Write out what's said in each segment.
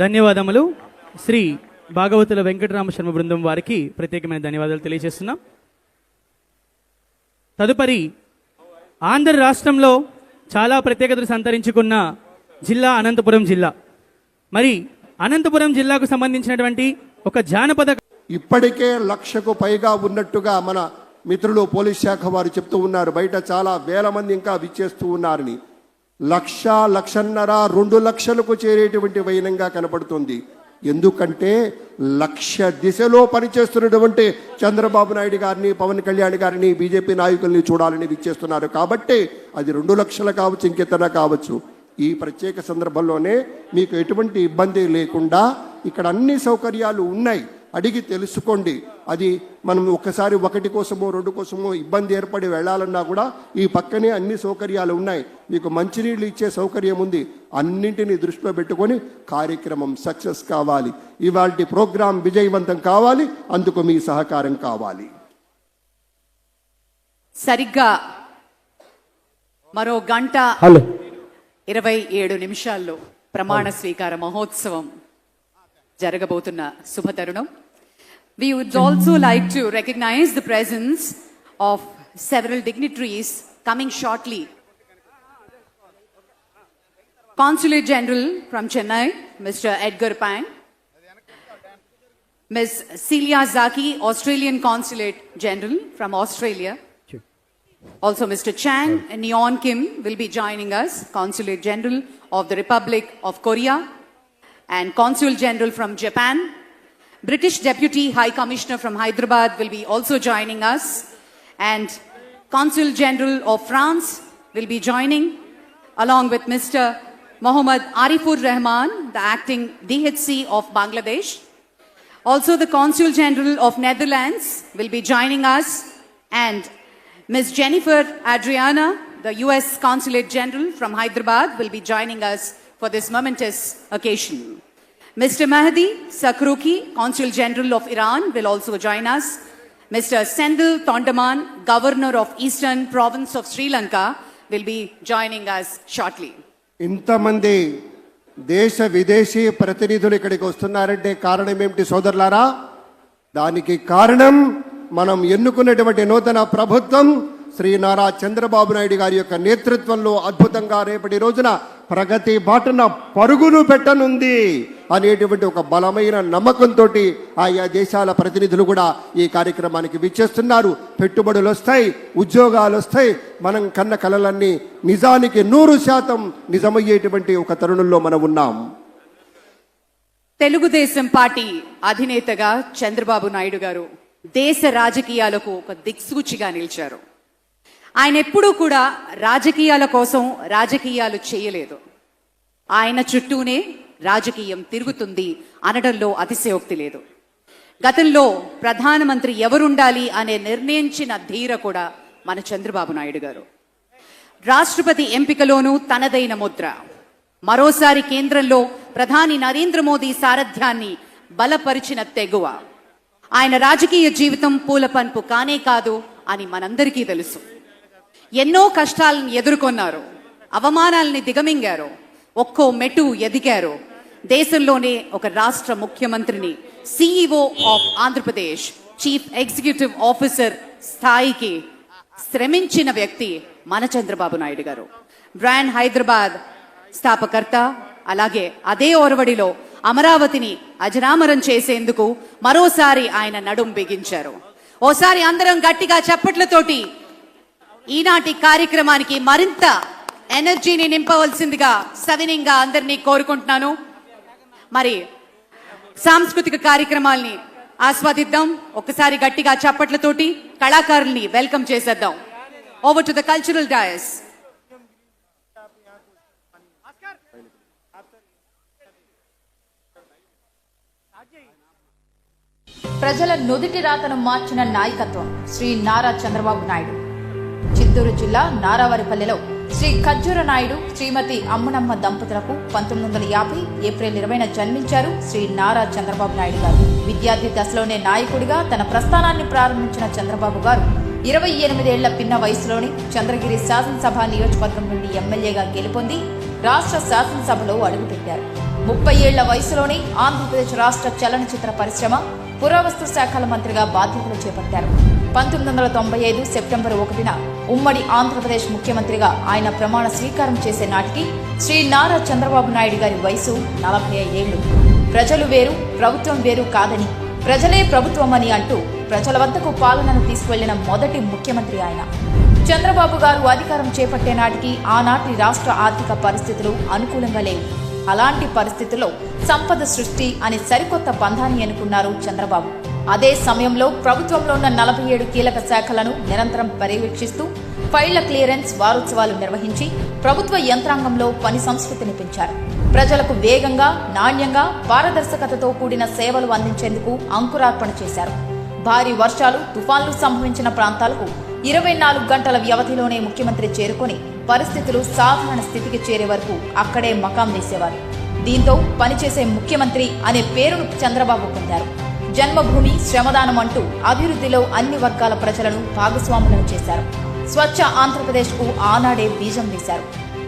ధన్యవాదములు. శ్రీ భాగవతుల వెంకటరామ శర్మ బృందం వారికి ప్రత్యేకమైన ధన్యవాదాలు తెలియజేస్తున్నాం. తదుపరి ఆంధ్ర రాష్ట్రంలో చాలా ప్రత్యేకతలు సంతరించుకున్న జిల్లా అనంతపురం జిల్లా. మరి అనంతపురం జిల్లాకు సంబంధించినటువంటి ఒక జానపద ఇప్పటికే లక్షకు పైగా ఉన్నట్టుగా మన మిత్రులు పోలీస్ శాఖ వారు చెప్తూ ఉన్నారు. బయట చాలా వేల మంది ఇంకా విచ్చేస్తూ ఉన్నారని. లక్ష లక్షన్నర రెండు లక్షలకు చేరేటువంటి వైనంగా కనపడుతుంది. ఎందుకంటే లక్ష దిశలో పనిచేస్తున్నటువంటి చంద్రబాబు నాయుడు గారిని పవన్ కళ్యాణ్ గారిని బీజేపీ నాయకుల్ని చూడాలని విచ్చేస్తున్నారు. కాబట్టి అది రెండు లక్షలు కావచ్చు ఇంకెత్తన కావచ్చు. ఈ ప్రత్యేక సందర్భంలోనే మీకు ఎటువంటి ఇబ్బంది లేకుండా ఇక్కడ అన్ని సౌకర్యాలు ఉన్నాయి. అడిగి తెలుసుకోండి. అది మనం ఒకసారి ఒకటి కోసమో రెండు కోసమో ఇబ్బంది ఏర్పడి వెళ్ళాలన్నా కూడా ఈ పక్కనే అన్ని సౌకర్యాలు ఉన్నాయి. మీకు మంచినీళ్ళు ఇచ్చే సౌకర్యం ఉంది. అన్నింటినీ దృష్టిలో పెట్టుకొని కార్యక్రమం సక్సెస్ కావాలి. ఇవాళ ప్రోగ్రాం విజయవంతం కావాలి. అందుకు మీ సహకారం కావాలి. సరిగ్గా మరో గంట హలో. ఇరవై ఏడు నిమిషాల్లో ప్రమాణ స్వీకార మహోత్సవం జరగబోతున్న శుభతరుణం. We would also like to recognize the presence of several dignitaries coming shortly. Consulate General from Chennai, Mr. Edgar Pang. Ms. Celia Zaki, Australian Consulate General from Australia. Also, Mr. Chang and Neon Kim will be joining us, Consulate General of the Republic of Korea, and Consul General from Japan. British Deputy High Commissioner from Hyderabad will be also joining us, and Consul General of France will be joining, along with Mr. Mohammad Arifur Rahman, the acting DHC of Bangladesh. Also, the Consul General of Netherlands will be joining us, and Ms. Jennifer Adriana, the US Consulate General from Hyderabad, will be joining us for this momentous occasion. Mr. Mahdi Sakruki, Consul General of Iran, will also join us. Mr. Sendil Tondaman, Governor of Eastern Province of Sri Lanka, will be joining us shortly. ఇంతమంది దేశ విదేశీ ప్రతినిధులు ఇక్కడికి వస్తున్నారంటే కారణం ఏమిటి సోదరులారా దానికి కారణం మనం ఎన్నుకున్నటువంటి నూతన ప్రభుత్వం శ్రీ నారా చంద్రబాబు నాయుడు గారి యొక్క నేతృత్వంలో అద్భుతంగా రేపటి రోజున ప్రగతి బాటన పరుగును పెట్టనుంది అనేటువంటి ఒక బలమైన నమ్మకంతో ఆయా దేశాల ప్రతినిధులు కూడా ఈ కార్యక్రమానికి విచ్చేస్తున్నారు. పెట్టుబడులు వస్తాయి ఉద్యోగాలు వస్తాయి. మనం కన్న కలలన్నీ నిజానికి నూరు శాతం నిజమయ్యేటువంటి ఒక తరుణంలో మనం ఉన్నాం. తెలుగుదేశం పార్టీ అధినేతగా చంద్రబాబు నాయుడు గారు దేశ రాజకీయాలకు ఒక దిక్సూచిగా నిలిచారు. ఆయన ఎప్పుడూ కూడా రాజకీయాల కోసం రాజకీయాలు చేయలేదు. ఆయన చుట్టూనే రాజకీయం తిరుగుతుంది అనడంలో అతిశయోక్తి లేదు. గతంలో ప్రధానమంత్రి ఎవరుండాలి అనే నిర్ణయించిన ధీర కూడా మన చంద్రబాబు నాయుడు గారు. రాష్ట్రపతి ఎంపికలోనూ తనదైన ముద్ర. మరోసారి కేంద్రంలో ప్రధాని నరేంద్ర మోదీ సారథ్యాన్ని బలపరిచిన తెగువ. ఆయన రాజకీయ జీవితం పూలపంపు కానే కాదు అని మనందరికీ తెలుసు. ఎన్నో కష్టాలను ఎదుర్కొన్నారు. అవమానాల్ని దిగమింగారు. ఒక్కో మెటు ఎదిగారు. దేశంలోనే ఒక రాష్ట్ర ముఖ్యమంత్రిని CEO of Andhra Pradesh chief executive officer స్థాయికి శ్రమించిన వ్యక్తి మన చంద్రబాబు నాయుడు గారు. బ్రాండ్ హైదరాబాద్ స్థాపకర్త అలాగే అదే ఒరవడిలో అమరావతిని అజరామరం చేసేందుకు మరోసారి ఆయన నడుం బిగించారు. ఓసారి అందరం గట్టిగా చప్పట్లతోటి ఈనాటి కార్యక్రమానికి మరింత ఎనర్జీని నింపవలసిందిగా సవినీయంగా అందరినీ కోరుకుంటున్నాను. మరి సాంస్కృతిక కార్యక్రమాల్ని ఆస్వాదిద్దాం. ఒక్కసారి గట్టిగా చప్పట్లతోటి కళాకారుల్ని వెల్కమ్ చేసేద్దాం. Over to the cultural dais ప్రజల నుదిటి రాతను మార్చిన నాయకత్వం శ్రీ నారా చంద్రబాబు నాయుడు. చిత్తూరు జిల్లా నారావారిపల్లెలో శ్రీ ఖర్జూర నాయుడు శ్రీమతి అమ్మునమ్మ దంపతులకు పంతొమ్మిది వందల యాభై ఏప్రిల్ ఇరవైన జన్మించారు శ్రీ నారా చంద్రబాబు నాయుడు గారు. విద్యార్థి దశలోనే నాయకుడిగా తన ప్రస్థానాన్ని ప్రారంభించిన చంద్రబాబు గారు ఇరవై ఎనిమిదేళ్ళ పిన్న వయసులోనే చంద్రగిరి శాసనసభ నియోజకవర్గం నుండి ఎమ్మెల్యేగా గెలుపొంది రాష్ట్ర శాసనసభలో అడుగుపెట్టారు. ముప్పై ఏళ్ళ వయసులోనే ఆంధ్రప్రదేశ్ రాష్ట్ర చలనచిత్ర పరిశ్రమ పురావస్తు శాఖల మంత్రిగా బాధ్యతలు చేపట్టారు. పంతొమ్మిది వందల తొంభై ఐదు సెప్టెంబర్ ఒకటిన ఉమ్మడి ఆంధ్రప్రదేశ్ ముఖ్యమంత్రిగా ఆయన ప్రమాణ స్వీకారం చేసే నాటికి శ్రీ నారా చంద్రబాబు నాయుడు గారి వయసు నలభై ఐదేళ్ళు ప్రజలు వేరు ప్రభుత్వం వేరు కాదని ప్రజలే ప్రభుత్వమని అంటూ ప్రజల వద్దకు పాలనను తీసుకువెళ్ళిన మొదటి ముఖ్యమంత్రి ఆయన. చంద్రబాబు గారు అధికారం చేపట్టే నాటికి ఆనాటి రాష్ట్ర ఆర్థిక పరిస్థితులు అనుకూలంగా లేవు. అలాంటి పరిస్థితుల్లో సంపద సృష్టి అనే సరికొత్త బంధాన్ని ఎన్నుకున్నారు చంద్రబాబు. అదే సమయంలో ప్రభుత్వంలో ఉన్న నలభై ఏడు కీలక శాఖలను నిరంతరం పర్యవేక్షిస్తూ ఫైళ్ళ క్లియరెన్స్ వారోత్సవాలు నిర్వహించి ప్రభుత్వ యంత్రాంగంలో పని సంస్కృతిని పెంచారు. ప్రజలకు వేగంగా నాణ్యంగా పారదర్శకతతో కూడిన సేవలు అందించేందుకు అంకురార్పణ చేశారు. భారీ వర్షాలు తుఫాన్లు సంభవించిన ప్రాంతాలకు ఇరవై నాలుగు గంటల వ్యవధిలోనే ముఖ్యమంత్రి చేరుకొని పరిస్థితులు సాధారణ స్థితికి చేరే వరకు అక్కడే మకాం వేసేవారు. దీంతో పనిచేసే ముఖ్యమంత్రి అనే పేరును చంద్రబాబు పొందారు. జన్మభూమి శ్రమదానం అంటూ అభివృద్ధిలో అన్ని వర్గాల ప్రజలను భాగస్వాములను చేశారు. స్వచ్ఛ ఆంధ్రప్రదేశ్కు ఆనాడే బీజం వేశారు.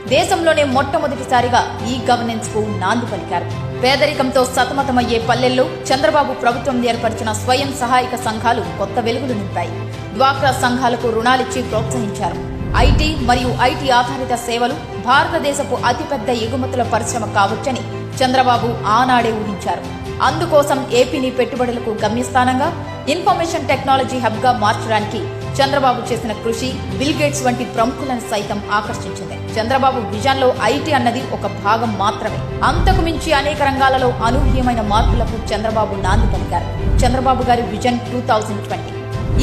దేశంలోనే మొట్టమొదటిసారిగా ఈ గవర్నెన్స్కు నాంది పలికారు. పేదరికంతో సతమతమయ్యే పల్లెల్లో చంద్రబాబు ప్రభుత్వం ఏర్పరిచిన స్వయం సహాయక సంఘాలు కొత్త వెలుగులు నింపాయి. డ్వాక్రా సంఘాలకు రుణాలిచ్చి ప్రోత్సహించారు. ఐటీ మరియు ఐటీ ఆధారిత సేవలు భారతదేశపు అతిపెద్ద ఎగుమతుల పరిశ్రమ కావచ్చని చంద్రబాబు ఆనాడే ఊహించారు. అందుకోసం ఏపీని పెట్టుబడులకు గమ్యస్థానంగా ఇన్ఫర్మేషన్ టెక్నాలజీ హబ్గా మార్చడానికి చంద్రబాబు చేసిన కృషి బిల్ గేట్స్ వంటి ప్రముఖులను సైతం ఆకర్షించింది. చంద్రబాబు విజన్లో ఐటీ అన్నది ఒక భాగం మాత్రమే. అంతకు మించి అనేక రంగాలలో అనూహ్యమైన మార్పులకు చంద్రబాబు నాంది పలికారు. చంద్రబాబు గారి విజన్ టూ థౌజండ్ ట్వంటీ.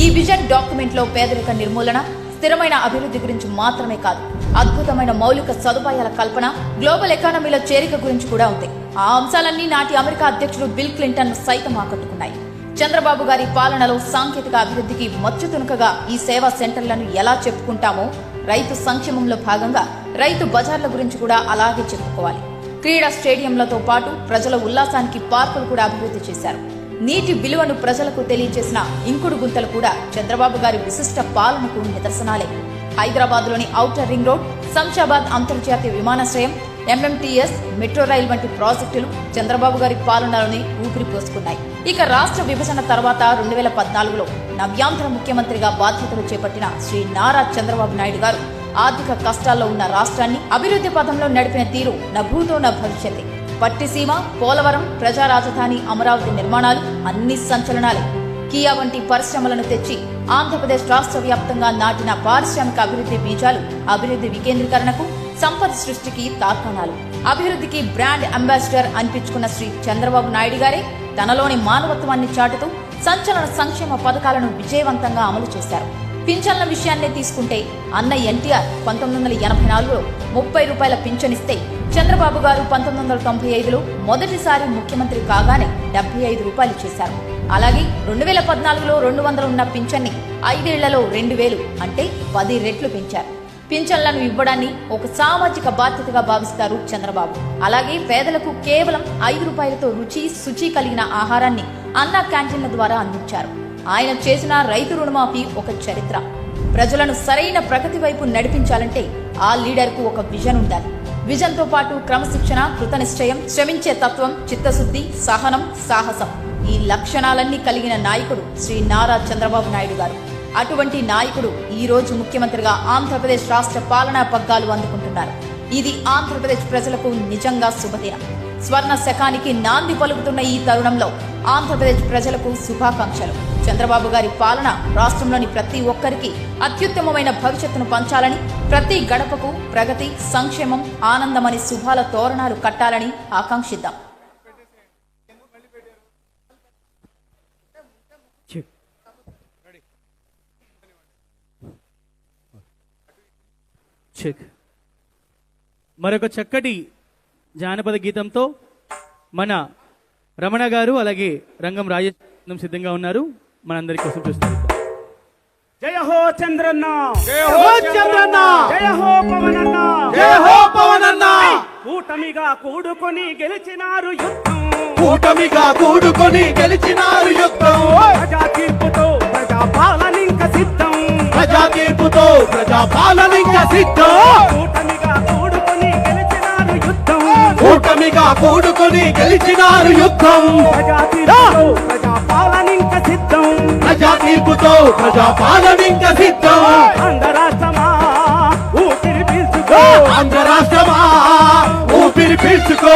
ఈ విజన్ డాక్యుమెంట్లో పేదరిక నిర్మూలన స్థిరమైన అభివృద్ధి గురించి మాత్రమే కాదు అద్భుతమైన మౌలిక సదుపాయాల కల్పన గ్లోబల్ ఎకానమీలో చేరిక గురించి కూడా ఉంది. ఆ అంశాలన్నీ నాటి అమెరికా అధ్యక్షుడు బిల్ క్లింటన్ సైతం ఆకట్టుకున్నాయి. చంద్రబాబు గారి పాలనలో సాంకేతిక అభివృద్ధికి మచ్చు తునుకగా ఈ సేవా సెంటర్లను ఎలా చెప్పుకుంటామో రైతు సంక్షేమంలో భాగంగా రైతు బజార్ల గురించి కూడా అలాగే చెప్పుకోవాలి. క్రీడా స్టేడియంలతో పాటు ప్రజల ఉల్లాసానికి పార్కులు కూడా అభివృద్ధి చేశారు. నీటి విలువను ప్రజలకు తెలియజేసిన ఇంకుడు గుంతలు కూడా చంద్రబాబు గారి విశిష్ట పాలనకు నిదర్శనాలే. హైదరాబాద్లోని ఔటర్ రింగ్ రోడ్ శంషాబాద్ అంతర్జాతీయ విమానాశ్రయం ఎంఎంటీఎస్ మెట్రో రైల్ వంటి ప్రాజెక్టులు చంద్రబాబు గారి పాలనలోనే ఊపిరి పోసుకున్నాయి. ఇక రాష్ట్ర విభజన తర్వాత రెండు వేల పద్నాలుగులో నవ్యాంధ్ర ముఖ్యమంత్రిగా బాధ్యతలు చేపట్టిన శ్రీ నారా చంద్రబాబు నాయుడు గారు ఆర్థిక కష్టాల్లో ఉన్న రాష్ట్రాన్ని అభివృద్ధి పథంలో నడిపిన తీరు నభూతో నా భవిష్యత్తే. పట్టిసీమ పోలవరం ప్రజా రాజధాని అమరావతి నిర్మాణాలు అన్ని సంచలనాలే. కియా వంటి పరిశ్రమలను తెచ్చి ఆంధ్రప్రదేశ్ రాష్ట్ర వ్యాప్తంగా నాటిన పారిశ్రామిక అభివృద్ధి బీజాలు అభివృద్ధి వికేంద్రీకరణకు సంపద సృష్టికి తార్కాణాలు. అభివృద్ధికి బ్రాండ్ అంబాసిడర్ అనిపించుకున్న శ్రీ చంద్రబాబు నాయుడు గారే తనలోని మానవత్వాన్ని చాటుతూ సంచలన సంక్షేమ పథకాలను విజయవంతంగా అమలు చేశారు. పింఛన్ల విషయాన్నే తీసుకుంటే అన్న ఎన్టీఆర్ పంతొమ్మిది వందల ఎనభై నాలుగులో ముప్పై రూపాయల పింఛనిస్తే చంద్రబాబు గారు పంతొమ్మిది వందల తొంభై ఐదులో మొదటిసారి ముఖ్యమంత్రి కాగానే డెబ్బై ఐదు రూపాయలు చేశారు. అలాగే రెండు వేల పద్నాలుగులో రెండు వందలు ఉన్న పింఛన్ని ఐదేళ్ళలో రెండు వేలు అంటే పది రెట్లు పెంచారు. పింఛన్లను ఇవ్వడాన్ని ఒక సామాజిక బాధ్యతగా భావిస్తారు చంద్రబాబు. అలాగే పేదలకు కేవలం ఐదు రూపాయలతో రుచి శుచి కలిగిన ఆహారాన్ని అన్నా క్యాంటీన్ల ద్వారా అందించారు. ఆయన చేసిన రైతు రుణమాఫీ ఒక చరిత్ర. ప్రజలను సరైన ప్రగతి వైపు నడిపించాలంటే ఆ లీడర్కు ఒక విజన్ ఉండాలి. విజన్తో పాటు క్రమశిక్షణ కృతనిశ్చయం శ్రమించే తత్వం చిత్తశుద్ధి సహనం సాహసం. ఈ లక్షణాలన్నీ కలిగిన నాయకుడు శ్రీ నారా చంద్రబాబు నాయుడు గారు. అటువంటి నాయకుడు ఈ రోజు ముఖ్యమంత్రిగా ఆంధ్రప్రదేశ్ రాష్ట్ర పాలనా పగ్గాలు అందుకుంటున్నారు. ఇది ఆంధ్రప్రదేశ్ ప్రజలకు నిజంగా శుభదినం. స్వర్ణ శకానికి నాంది పలుకుతున్న ఈ తరుణంలో ఆంధ్రప్రదేశ్ ప్రజలకు శుభాకాంక్షలు. చంద్రబాబు గారి పాలన రాష్ట్రంలోని ప్రతి ఒక్కరికి అత్యుత్తమమైన భవిష్యత్తును పంచాలని ప్రతి గడపకు ప్రగతి సంక్షేమం ఆనందమని శుభాల తోరణాలు కట్టాలని ఆకాంక్షిద్దాం. చెక్ మరొక చక్కటి జానపద గీతంతో మన రమణ గారు అలాగే రంగం రాజేంద్రం సిద్ధంగా ఉన్నారు. మనందరి కోసం చూస్తారు జయ హో చంద్రన్న! జయ హో చంద్రన్న! జయ హో పవనన్న! జయ హో పవనన్న! కూటమిగా కూడుకొని గెలిచినారు యుద్ధం. కూటమిగా కూడుకొని గెలిచినారు యుద్ధం. ప్రజా తీర్పుతో ప్రజా పాలనింక సిద్ధం. ప్రజా తీర్పుతో ప్రజా పాలనింక సిద్ధం. కూటమిగా కూడుకొని గెలిచినారు యుద్ధం. కూటమిగా కూడుకొని గెలిచినారు యుద్ధం. ప్రజా తీర్పుతో ప్రజా పాలనింక సిద్ధం. ప్రజా తీర్పుతో ప్రజా పాలనింక సిద్ధం ఆంధ్ర రాష్ట్రమా ఊపిరి పీల్చుకో. ఆంధ్ర రాష్ట్రమా ఊపిరి పీల్చుకో.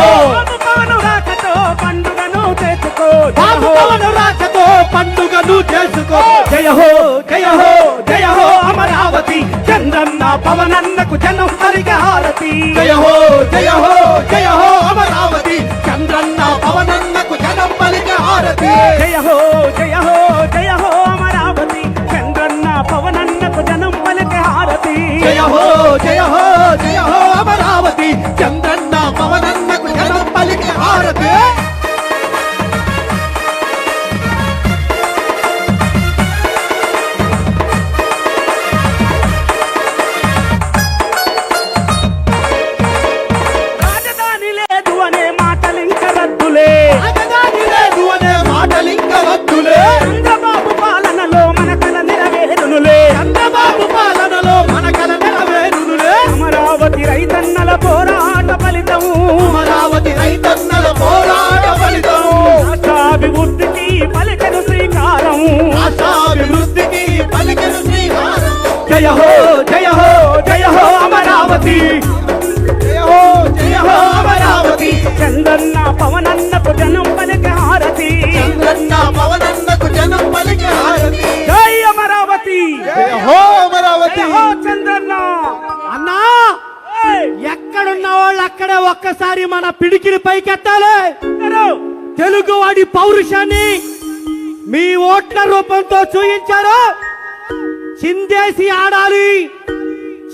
రాకతో పండుగను తెచ్చుకో బాబు పవన్ రాకతో పండుగను చేసుకో జయ హో జయ హో జయ హో అమరావతి. చంద్రన్న పవనన్నకు జనం హరిక హారతి. జయ హో జయ హో పవనన్నకు జనం పలికే హారతి. చంద్రన్న పవనన్నకు జనం పలిక హారతి. జై అమరావతి. హో అమరావతి. హో చంద్రన్న. అన్నా! ఎక్కడున్న వాళ్ళు అక్కడే ఒక్కసారి మన పిడికిని పైకెత్తాలి. తెలుగు వాడి పౌరుషాన్ని మీ ఓట్ల రూపంతో చూయించారు చిందేసి ఆడాలి.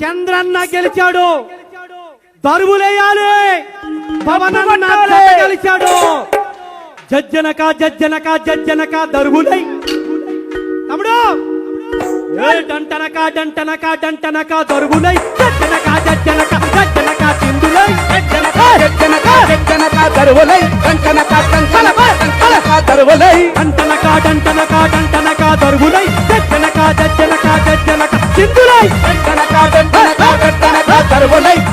చంద్రన్న గెలిచాడు. దరువులేయాలి. గెలిచాడు. జజ్జనక జజ్జనక జజ్జనక దరువులై. తమ్ముడు! డంటనక డంటనక డంటనక దరువులై. జజ్జనక జజ్జనక జజ్జనక చిందులై. జజ్జనక జజ్జనక జజ్జనక దరువులై. డంటనక డంటనక డంటనక దరువులై. డంటనక డంటనక డంటనక దరువులై. జజ్జనక జజ్జనక జజ్జనక చిందులై. డంటనక డంటనక డంటనక దరువులై.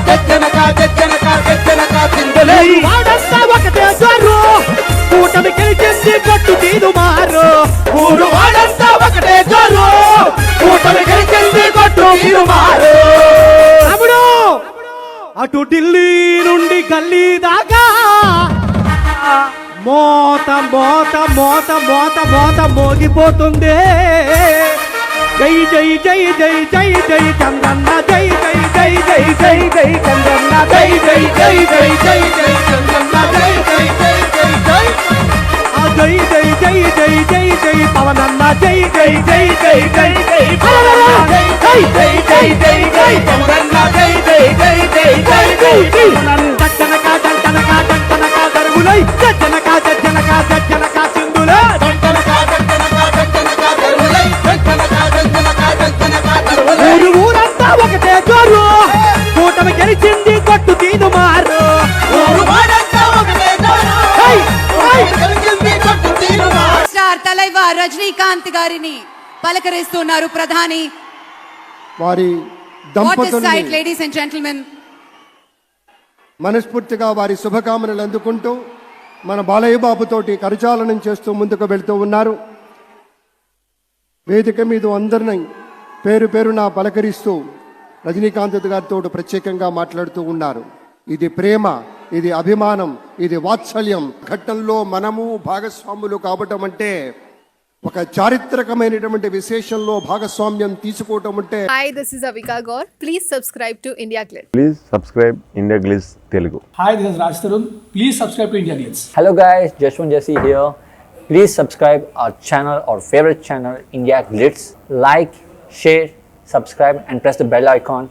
ఢిల్లీ నుండి గల్లీ దాకా మోత మోత మోత మోత మోత మోగిపోతుంది జై జై జై జై జై జై చంద్రన్న జై జై జై జై జై జై చంద్రన్న జై జై జై జై జై జై చంద్రన్న జై జై జై జై జై ఆ జై జై జై జై జై జై పవనన్న జై జై జై జై జై జై పవనన్న జై జై జై జై జై పలకరిస్తున్నారు ప్రధాని. వారి లేడీస్ అండ్ జెంటిల్మెన్ మనస్ఫూర్తిగా వారి శుభకామనలు అందుకుంటూ మన బాలయ్య బాబుతోటి కరచాలనం చేస్తూ ముందుకు వెళ్తూ ఉన్నారు. వేదిక మీద అందరిని పేరు పేరున పలకరిస్తూ రజనీకాంత్ గారితో ప్రత్యేకంగా మాట్లాడుతూ ఉన్నారు. ఇది ప్రేమ ఇది అభిమానం ఇది వాత్సల్యం. ఘట్టంలో మనము భాగస్వాములు కావటం అంటే ఒక చారిత్రకమైనటువంటి విశేషంలో భాగస్వామ్యం తీసుకోవటం అంటే Hi, this is Avika Gaur. Please subscribe to India Glitz. Please subscribe India Glitz Telugu Hi, this is Raj Tarun. Please subscribe to India Glitz. Hello guys, Jashwant Jesse here. Please subscribe our channel, our favorite channel, India Glitz. Like, share, subscribe and press the bell icon.